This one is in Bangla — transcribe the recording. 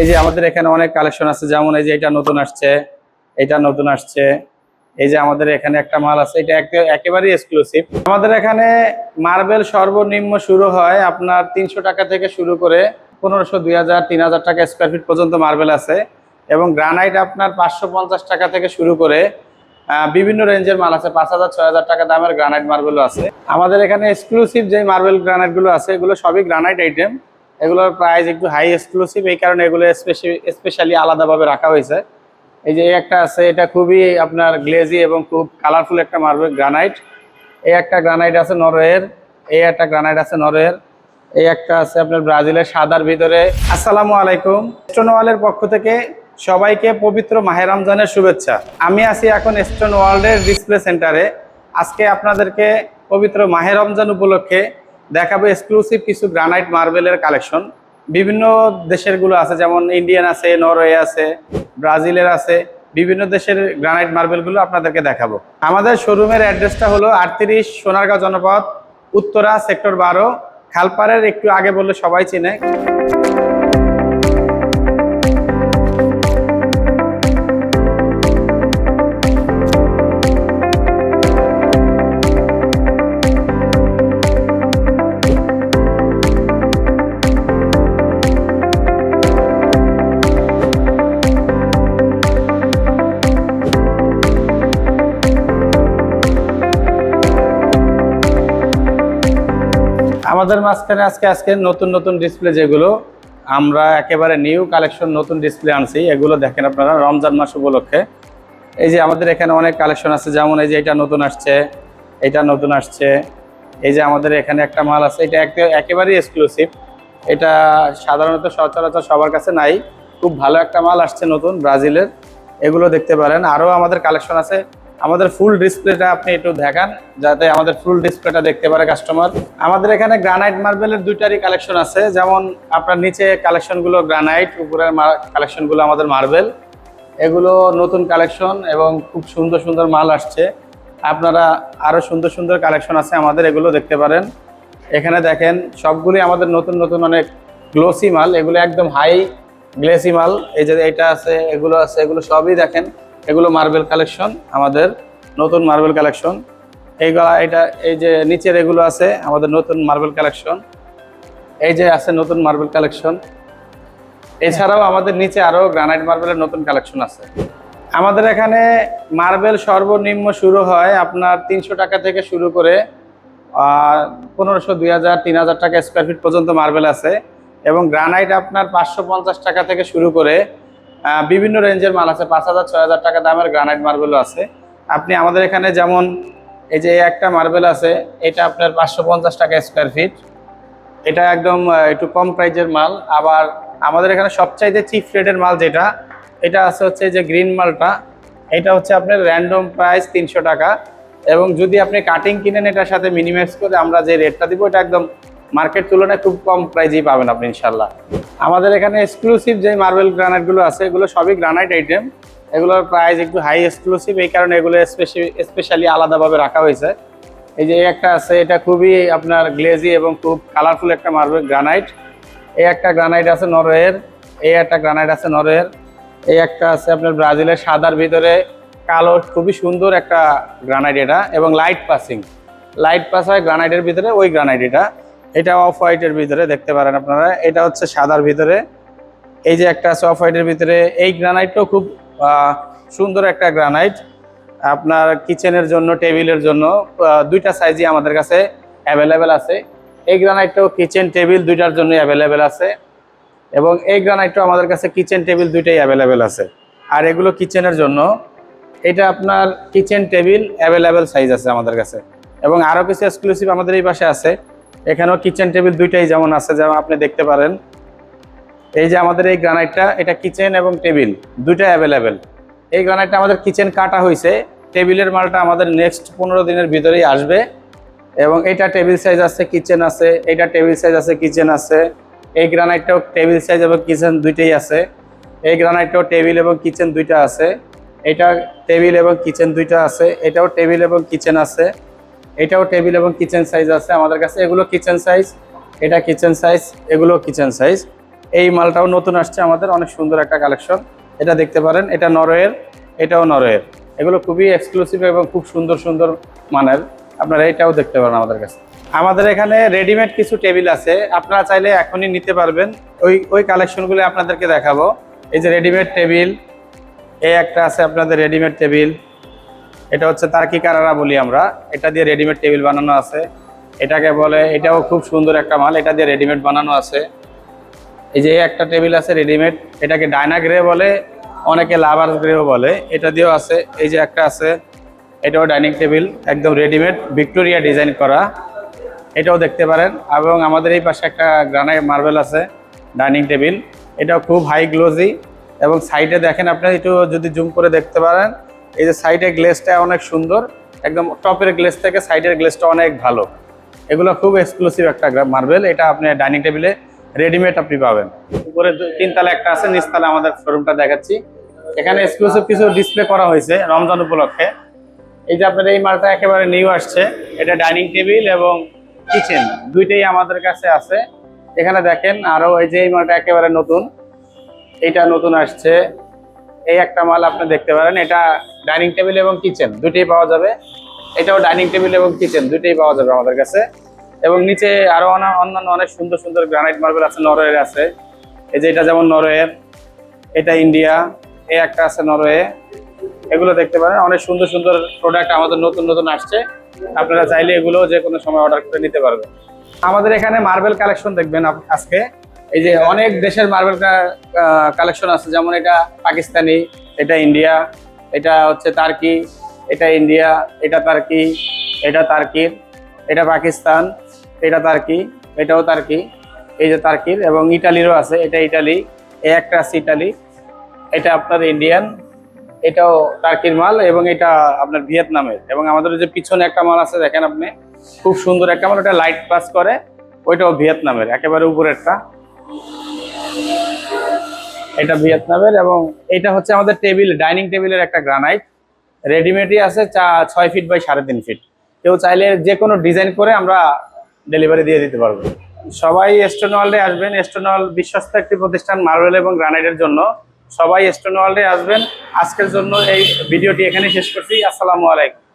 এই যে আমাদের এখানে অনেক কালেকশন আছে, যেমন এই যে এটা নতুন আসছে, এটা নতুন আসছে, এই যে আমাদের এখানে একটা মাল আছে, এটা একে- একেবারেই এক্সক্লুসিভ আমাদের এখানে মার্বেল সর্বনিম্ন শুরু হয় আপনার তিনশো টাকা থেকে শুরু করে পনেরোশো, দুই হাজার, তিন হাজার টাকা স্কোয়ার ফিট পর্যন্ত মার্বেল আছে এবং গ্রানাইট আপনার পাঁচশো পঞ্চাশ টাকা থেকে শুরু করে বিভিন্ন রেঞ্জের মাল আছে, পাঁচ হাজার, ছয় হাজার টাকা দামের গ্রানাইট মার্বেলও আছে। আমাদের এখানে এক্সক্লুসিভ যে মার্বেল গ্রানাইটগুলো আছে, এগুলো সবই গ্রানাইট আইটেম এগুলোর প্রাইস একটু হাই এক্সক্লুসিভ এই কারণে এগুলো স্পেশালি আলাদাভাবে রাখা হয়েছে। এই যে একটা আছে, এটা খুবই আপনার গ্লেজি এবং খুব কালারফুল একটা মার্বেল গ্রানাইট এই একটা গ্রানাইট আছে নরওয়ের, এই একটা গ্রানাইট আছে নরওয়ের। এই একটা আছে আপনার ব্রাজিলের সাদার ভিতরে। আসসালামু আলাইকুম। স্টোনওয়ালের পক্ষ থেকে সবাইকে পবিত্র মাহে রমজানের শুভেচ্ছা। আমি আছি এখন স্টোন ওয়ার্ল্ডের ডিসপ্লে সেন্টারে আজকে আপনাদেরকে পবিত্র মাহে রমজান উপলক্ষে দেখাবো এক্সক্লুসিভ কিছু গ্রানাইট মার্বেলের কালেকশন বিভিন্ন দেশেরগুলো আছে, যেমন ইন্ডিয়ান আছে নরওয়ে আছে ব্রাজিলের আছে। বিভিন্ন দেশের গ্রানাইট মার্বেলগুলো আপনাদেরকে দেখাবো। আমাদের শোরুমের অ্যাড্রেসটা হলো আটত্রিশ সোনারগাঁও জনপথ উত্তরা সেক্টর বারো। খালপাড়ের একটু আগে বললে সবাই চিনে। আমাদের মাঝখানে আজকে আজকে নতুন নতুন ডিসপ্লে যেগুলো, আমরা একেবারে নিউ কালেকশন নতুন ডিসপ্লে আনছি। এগুলো দেখেন আপনারা, রমজান মাস উপলক্ষে। এই যে আমাদের এখানে অনেক কালেকশন আছে, যেমন এই যে এটা নতুন আসছে, এটা নতুন আসছে। এই যে আমাদের এখানে একটা মাল আছে, এটা একে- একেবারেই এক্সক্লুসিভ এটা সাধারণত সচরাচর সবার কাছে নাই। খুব ভালো একটা মাল আসছে নতুন, ব্রাজিলের। এগুলো দেখতে পারেন। আরও আমাদের কালেকশন আছে। আমাদের ফুল ডিসপ্লেটা আপনি একটু দেখান, যাতে আমাদের ফুল ডিসপ্লেটা দেখতে পারে কাস্টমার আমাদের এখানে গ্রানাইট মার্বেলের দুইটারই কালেকশন আছে। যেমন আপনার নিচে কালেকশনগুলো গ্রানাইট উপরের কালেকশনগুলো আমাদের মার্বেল এগুলো নতুন কালেকশন এবং খুব সুন্দর সুন্দর মাল আসছে। আপনারা আরও সুন্দর সুন্দর কালেকশন আছে আমাদের, এগুলো দেখতে পারেন। এখানে দেখেন, সবগুলি আমাদের নতুন নতুন অনেক গ্লোসি মাল। এগুলো একদম হাই গ্লেসি মাল। এই যে এটা আছে, এগুলো আছে, এগুলো সবই দেখেন। এগুলো মার্বেল কালেকশন আমাদের নতুন মার্বেল কালেকশন এইগুলা এটা, এই যে নিচের এগুলো আছে, আমাদের নতুন মার্বেল কালেকশন এই যে আছে নতুন মার্বেল কালেকশন এছাড়াও আমাদের নিচে আরও গ্রানাইট মার্বেলের নতুন কালেকশন আছে। আমাদের এখানে মার্বেল সর্বনিম্ন শুরু হয় আপনার তিনশো টাকা থেকে শুরু করে পনেরোশো, দুই হাজার, তিন হাজার টাকা স্কোয়ার ফিট পর্যন্ত মার্বেল আছে। এবং গ্রানাইট আপনার পাঁচশো পঞ্চাশ টাকা থেকে শুরু করে বিভিন্ন রেঞ্জের মাল আছে, পাঁচ হাজার, ছয় হাজার টাকা দামের গ্রানাইট মার্বেলও আছে। আপনি আমাদের এখানে যেমন এই যে একটা মার্বেল আছে, এটা আপনার পাঁচশো পঞ্চাশ টাকা স্কোয়ার ফিট এটা একদম একটু কম প্রাইজের মাল। আবার আমাদের এখানে সবচাইতে চিপ রেটের মাল যেটা, এটা আছে হচ্ছে যে গ্রিন মালটা। এটা হচ্ছে আপনার র্যান্ডম প্রাইস তিনশো টাকা। এবং যদি আপনি কাটিং কিনেন, এটার সাথে মিনিমাইজ করে আমরা যে রেটটা দিব, এটা একদম মার্কেট তুলনায় খুব কম প্রাইজেই পাবেন আপনি ইনশাল্লাহ আমাদের এখানে এক্সক্লুসিভ যে মার্বেল গ্রানাইটগুলো আছে, এগুলো সবই গ্রানাইট আইটেম এগুলোর প্রাইস একটু হাই এক্সক্লুসিভ এই কারণে এগুলো স্পেশালি আলাদাভাবে রাখা হয়েছে। এই যে একটা আছে, এটা খুবই আপনার গ্লেজি এবং খুব কালারফুল একটা মার্বেল গ্রানাইট এই একটা গ্রানাইট আছে নরওয়ের, এই একটা গ্রানাইট আছে নরওয়ের। এই একটা আছে আপনার ব্রাজিলের সাদার ভিতরে। কালো, খুবই সুন্দর একটা গ্রানাইট এটা এবং লাইট পাসিং লাইট পাস হয় গ্রানাইটের ভিতরে, ওই গ্রানাইট এটা। এটা অফ হোয়াইটের ভিতরে, দেখতে পারেন আপনারা। এটা হচ্ছে সাদার ভিতরে। এই যে একটা আছে অফ হোয়াইটের ভিতরে। এই গ্রানাইটটাও খুব সুন্দর একটা গ্রানাইট আপনার কিচেনের জন্য টেবিলের জন্য দুইটা সাইজই আমাদের কাছে অ্যাভেলেবেল আছে। এই গ্রানাইটটাও কিচেন টেবিল দুইটার জন্য অ্যাভেলেবেল আছে। এবং এই গ্রানাইটটাও আমাদের কাছে কিচেন টেবিল দুইটাই অ্যাভেলেবেল আছে। আর এগুলো কিচেনের জন্য। এটা আপনার কিচেন টেবিল অ্যাভেলেবেল সাইজ আছে আমাদের কাছে। এবং আরও কিছু এক্সক্লুসিভ আমাদের এই পাশে আছে। এখানেও কিচেন টেবিল দুইটাই যেমন আছে, যেমন আপনি দেখতে পারেন। এই যে আমাদের এই গ্রানাইটটা এটা কিচেন এবং টেবিল দুইটা অ্যাভেলেবেল এই গ্রানাইটটা আমাদের কিচেন কাটা হয়েছে টেবিলের মালটা আমাদের নেক্সট পনেরো দিনের ভিতরেই আসবে। এবং এটা টেবিল সাইজ আছে কিচেন আছে, এটা টেবিল সাইজ আছে কিচেন আছে। এই গ্রানাইটটাও টেবিল সাইজ এবং কিচেন দুইটাই আছে। এই গ্রানাইটটাও টেবিল এবং কিচেন দুইটা আছে। এটা টেবিল এবং কিচেন দুইটা আছে, এটাও টেবিল এবং কিচেন আছে। এটাও টেবিল এবং কিচেন সাইজ আছে আমাদের কাছে। এগুলো কিচেন সাইজ, এটা কিচেন সাইজ, এগুলো কিচেন সাইজ। এই মালটাও নতুন আসছে আমাদের, অনেক সুন্দর একটা কালেকশন। এটা দেখতে পারেন, এটা নরওয়ের, এটাও নরওয়ের। এগুলো খুবই এক্সক্লুসিভ এবং খুব সুন্দর সুন্দর মানের। আপনারা এটাও দেখতে পারেন আমাদের কাছে। আমাদের এখানে রেডিমেড কিছু টেবিল আছে। আপনারা চাইলে এখনই নিতে পারবেন। ওই ওই কালেকশনগুলো আপনাদেরকে দেখাবো। এই যে রেডিমেড টেবিল, এই একটা আছে আপনাদের রেডিমেড টেবিল। এটা হচ্ছে তার্কি কারারা বলি আমরা। এটা দিয়ে রেডিমেড টেবিল বানানো আছে। এটাকে বলে, এটাও খুব সুন্দর একটা মাল। এটা দিয়ে রেডিমেড বানানো আছে। এই যে একটা টেবিল আছে রেডিমেড এটাকে ডায়না গ্রে বলে, অনেকে লাভার গ্রেও বলে। এটা দিয়েও আছে, এই যে একটা আছে, এটাও ডাইনিং টেবিল, একদম রেডিমেড ভিক্টোরিয়া ডিজাইন করা। এটাও দেখতে পারেন। এবং আমাদের এই পাশে একটা গ্রানাইট মার্বেল আছে, ডাইনিং টেবিল। এটাও খুব হাই গ্লোজি এবং সাইডে দেখেন আপনি একটু যদি জুম করে দেখতে পারেন এই যে সাইডে গ্লেসটা অনেক সুন্দর। একদম টপের গ্লেস থেকে সাইডের গ্লেসটা অনেক ভালো। এগুলো খুব এক্সক্লুসিভ একটা মার্বেল এটা আপনি ডাইনিং টেবিলে রেডিমেড আপনি পাবেন। উপরে তিনতলা একটা আছে নিচতলা আমাদের শোরুমটা দেখাচ্ছি। এখানে এক্সক্লুসিভ কিছু ডিসপ্লে করা হয়েছে রমজান উপলক্ষে। এই যে আপনার এই মালটা একেবারে নিউ আসছে। এটা ডাইনিং টেবিল এবং কিচেন দুইটাই আমাদের কাছে আছে। এখানে দেখেন আরও এই যে এই মালটা একেবারে নতুন। এটা নতুন আসছে। এই একটা মাল আপনি দেখতে পারেন। এটা ডাইনিং টেবিল এবং কিচেন, দুইটাই পাওয়া যাবে। এটাও ডাইনিং টেবিল এবং কিচেন, দুইটাই পাওয়া যাবে আমাদের কাছে। এবং নিচে আরও অনা- অন্যান্য অনেক সুন্দর সুন্দর গ্রানাইট মার্বেল আছে, নরওয়ের আছে। এই যে এটা যেমন নরওয়ের, এটা ইন্ডিয়া, এই একটা আছে নরওয়ে। এগুলো দেখতে পারেন। অনেক সুন্দর সুন্দর প্রোডাক্ট আমাদের নতুন নতুন আসছে। আপনারা চাইলে এগুলো যে কোনো সময় অর্ডার করে নিতে পারবেন। আমাদের এখানে মার্বেল কালেকশন দেখবেন আজকে। এই যে অনেক দেশের মার্বেল কালেকশন আছে, যেমন এটা পাকিস্তানি, এটা ইন্ডিয়া, এটা হচ্ছে তার্কি, এটা ইন্ডিয়া, এটা তার্কি, এটা তার্কির এটা পাকিস্তান, এটা তার্কি, এটাও তার্কি, এই যে তার্কির, এবং ইটালিরও আছে, এটা ইটালি, এই একটা আছে ইটালি, এটা আপনার ইন্ডিয়ান, এটাও টার্কির মাল, এবং এটা আপনার ভিয়েতনামের, এবং আমাদের যে পিছনে একটা মাল আছে, দেখেন আপনি, খুব সুন্দর একটা মাল, ওটা লাইট পাস করে, ওইটাও ভিয়েতনামের, একেবারে উপরেরটা। এটা ভিয়েতনামের এবং এটা হচ্ছে আমাদের টেবিল, ডাইনিং টেবিলের একটা গ্রানাইট। রেডিমেডই আছে, চা ছয় ফিট বাই সাড়ে তিন ফিট কেউ চাইলে যে কোনো ডিজাইন করে আমরা ডেলিভারি দিয়ে দিতে পারব। সবাই এস্টোন ওয়ার্ল্ডে আসবেন। এস্টোন ওয়ার্ল্ড বিশ্বস্ত একটি প্রতিষ্ঠান মার্বেল এবং গ্রানাইটের জন্য। সবাই এস্টোন ওয়ার্ল্ডে আসবেন। আজকের জন্য এই ভিডিওটি এখানে শেষ করছি। আসসালামু আলাইকুম।